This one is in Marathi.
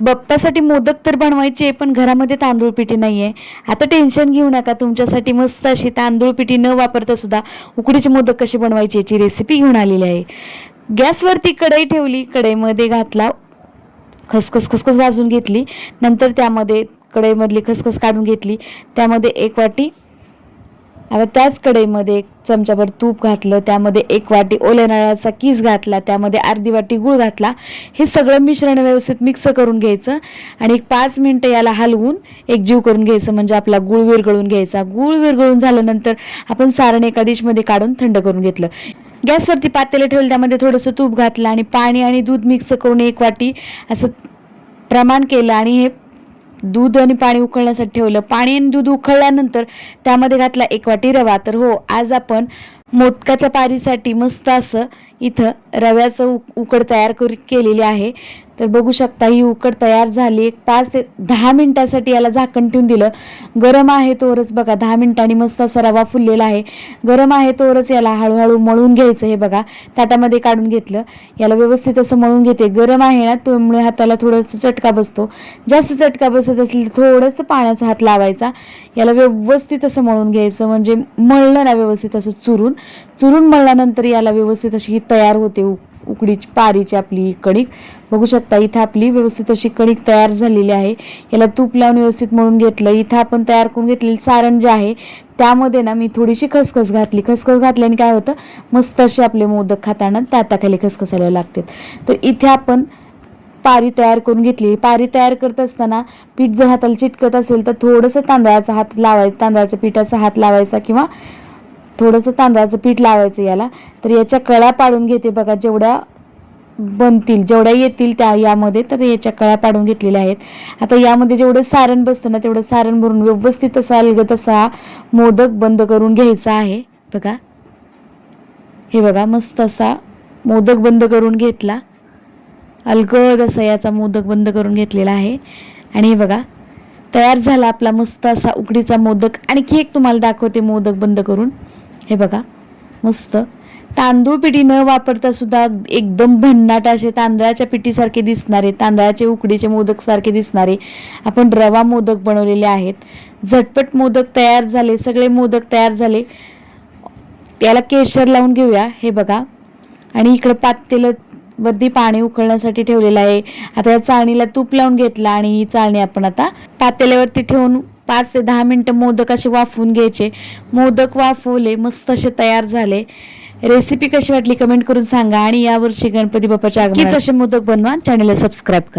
बप्पासाठी मोदक तर बनवायचे पण घरामध्ये तांदूळ पिठी नाही आहे आता टेन्शन घेऊ नका तुमच्यासाठी मस्त अशी तांदूळ पिठी न वापरता सुद्धा उकडीचे मोदक कसे बनवायचे याची रेसिपी घेऊन आलेली आहे. गॅसवरती कढई ठेवली कढईमध्ये घातला खसखस खसखस भाजून घेतली. नंतर त्यामध्ये कढईमधली खसखस काढून घेतली. त्यामध्ये एक वाटी आता त्याच कढईमध्ये एक चमचाभर तूप घातलं त्यामध्ये एक वाटी ओल्या नारळाचा किस घातला त्यामध्ये अर्धी वाटी गूळ घातला. हे सगळं मिश्रण व्यवस्थित मिक्स करून घ्यायचं आणि एक पाच मिनटं याला हलवून एक जीव करून घ्यायचं म्हणजे आपला गूळ विरघळून घ्यायचा. गूळ विरघळून झाल्यानंतर आपण सारण एका डिशमध्ये काढून थंड करून घेतलं. गॅसवरती पातेलं ठेवलं त्यामध्ये थोडंसं तूप घातलं आणि पाणी आणि दूध मिक्स करून एक वाटी असं प्रमाण केलं आणि हे दूध आणि पाणी उकळण्यासाठी ठेवलं. पाणी आणि दूध उकळल्यानंतर त्यामध्ये घातला एक वाटी रवा. तर हो आज आपण मोदकाच्या पारीसाठी मस्त असं इथं रव्याचं उक उकड तयार कर केलेली आहे. तर बघू शकता ही उकड तयार झाली. एक पाच ते दहा मिनटासाठी याला झाकण ठेवून दिलं. गरम आहे तोवरच बघा दहा मिनिटांनी मस्त असा रवा फुललेला आहे. गरम आहे तोवरच याला हळूहळू मळून घ्यायचं हे बघा. ताटामध्ये काढून घेतलं. याला व्यवस्थित असं मळून घेते. गरम आहे ना त्यामुळे हाताला थोडंसं चटका बसतो. जास्त चटका बसत असेल तर थोडंसं पाण्याचा हात लावायचा. याला व्यवस्थित असं मळून घ्यायचं. म्हणजे मळलं ना व्यवस्थित असं चुरून. चुरून मळल्यानंतर याला व्यवस्थित अशी ही तयार होते उकडीची पारीची आपली कणिक. बघू शकता इथं आपली व्यवस्थित अशी कणिक तयार झालेली आहे. याला तूप लावून व्यवस्थित म्हणून घेतलं. इथं आपण तयार करून घेतलेलं सारण जे आहे त्यामध्ये ना मी थोडीशी खसखस घातली. खसखस घातल्याने काय होतं मस्त असे आपले मोदक खाताना त्याताखाली खसखसायला लागतात. तर इथे आपण पारी तयार करून घेतली. पारी तयार करत असताना पीठ जर हाताला चिटकत असेल तर थोडंसं तांदळाचा हात लावायचा तांदळाच्या पिठाचा हात लावायचा किंवा थोडंसं तांदळाचं पीठ लावायचं याला. तर याच्या कळ्या पाडून घेते बघा जेवढ्या बनतील जेवढ्या येतील त्या यामध्ये तर याच्या कळ्या पाडून घेतलेल्या आहेत. आता यामध्ये जेवढं सारण बसतं ना तेवढं सारण भरून व्यवस्थित असा अलगत असा मोदक बंद करून घ्यायचा आहे. बघा. हे बघा मस्त असा मोदक बंद करून घेतला. अलगद असा याचा मोदक बंद करून घेतलेला आहे. आणि हे बघा तयार झाला आपला मस्त असा उकडीचा मोदक. आणखी एक तुम्हाला दाखवते मोदक बंद करून. हे बघा मस्त. तांदूळ पिठी न वापरता सुद्धा एकदम भन्नाट असे तांदळाच्या पिठीसारखे दिसणारे तांदळाचे उकडीचे मोदक सारखे दिसणारे आपण रवा मोदक बनवलेले आहेत. झटपट मोदक तयार झाले सगळे मोदक तयार झाले. त्याला केशर लावून घेऊया हे बघा. आणि इकडं पातेलं वरती पाणी उकळण्यासाठी ठेवलेलं आहे. आता या चाळणीला तूप लावून घेतला आणि ही चाळणी आपण आता पातेल्यावरती ठेवून पाच ते दहा मिनटं मोदक असे वाफवून घ्यायचे. मोदक वाफवले मस्त असे तयार झाले. रेसिपी कशी वाटली कमेंट करून सांगा आणि यावर्षी गणपती बाप्पाच्या आगमनात असे मोदक बनवा चॅनलला सबस्क्राईब करा.